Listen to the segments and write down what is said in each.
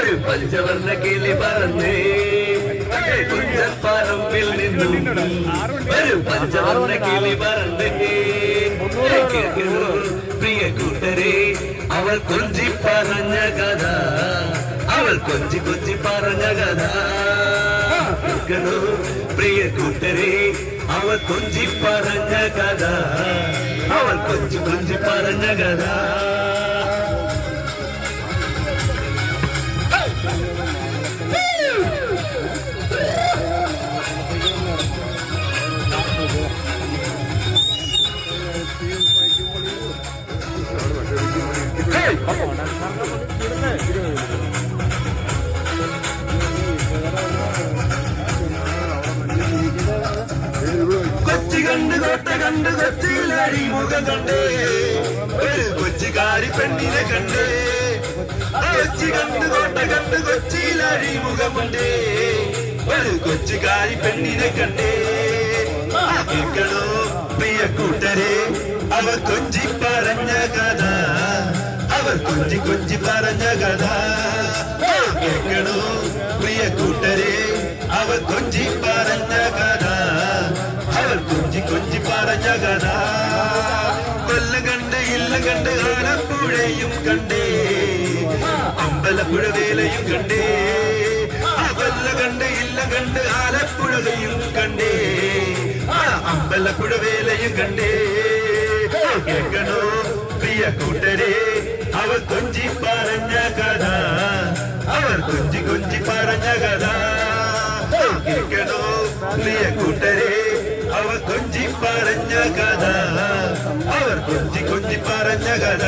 ഒരു പഞ്ചവർണ കിളി പറന്നേ കുഞ്ചപ്പറമ്പിൽ നിന്നും ഒരു പഞ്ചവർണ കിളി പറന്നേ പ്രിയ കൂട്ടരെ അവൾ കൊഞ്ചി പറഞ്ഞ കഥ അവൾ കൊഞ്ചി കൊഞ്ചി പറഞ്ഞ കഥ. പ്രിയ കൂട്ടരെ അവൾ കൊഞ്ചി പറഞ്ഞ കഥ അവൾ കൊഞ്ചി കൊഞ്ചി പറഞ്ഞ കഥ. കൊച്ചി കണ്ട് കോട്ട കണ്ട് കൊച്ചിയിലടി മുഖം കണ്ടേ ഒരു കൊച്ചിക്കാരി പെണ്ണിനെ കണ്ടേ കൊച്ചി കണ്ട് കോട്ട കണ്ട് കൊച്ചിയിലടി മുഖമുണ്ടേ ഒരു കൊച്ചുകാരി പെണ്ണിനെ കണ്ടേ കേൾക്കണോ പ്രിയ കൂട്ടരെ അവർ കൊഞ്ചി പറഞ്ഞ കഥ അവർ കൊഞ്ചി കൊഞ്ചി പറഞ്ഞ കഥ കേൾക്കണോ കഥ കൊല്ലം കണ്ട് ഇല്ലം കണ്ട് ആലപ്പുഴയും കണ്ടേ. അമ്പലപ്പുഴ വേലയും കണ്ടേ. ആ കൊല്ല കണ്ട് ഇല്ലം കണ്ട് ആലപ്പുഴയും കണ്ടേ. ആ അമ്പലപ്പുഴ വേലയും കണ്ടേ. കേൾക്കണോ പ്രിയ കൂട്ടരെ? അവർ കൊഞ്ചി പറഞ്ഞ കഥ. അവർ കൊഞ്ചി കൊഞ്ചി പറഞ്ഞ കഥ. കേൾക്കണോ പ്രിയ കൂട്ടരെ? കൊഞ്ചി പറഞ്ഞ കഥ. അവർ കൊഞ്ചി കൊഞ്ചി പറഞ്ഞ കഥ.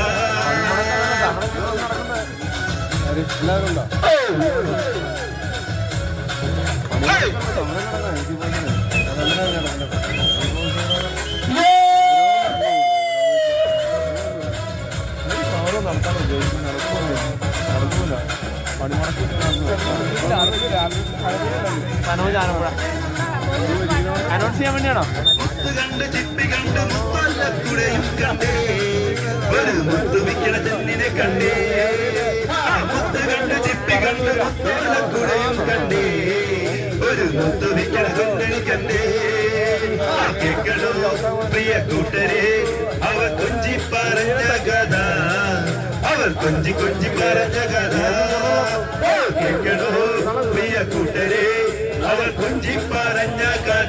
നടത്താൻ ഉദ്ദേശിക്കുന്നു നടക്കൂല പണിമുടക്ക് മനോജ് ആലപ്പുഴ. അനൗൺസ് ചെയ്യാൻ വേണ്ടിയാണോ? കണ്ട് ചിപ്പി കണ്ട് ഒരു കണ്ടേ. ചിപ്പി കണ്ട് ഒരു കണ്ടേ. പ്രിയ കൂട്ടരെ അവർ കൊഞ്ചി പറഞ്ഞ കഥ. അവർ കൊഞ്ചി കൊഞ്ചി പറഞ്ഞ കഥ. കേക്കണോ പ്രിയ കൂട്ടരെ അവർ കൊഞ്ചി പറഞ്ഞ കഥ.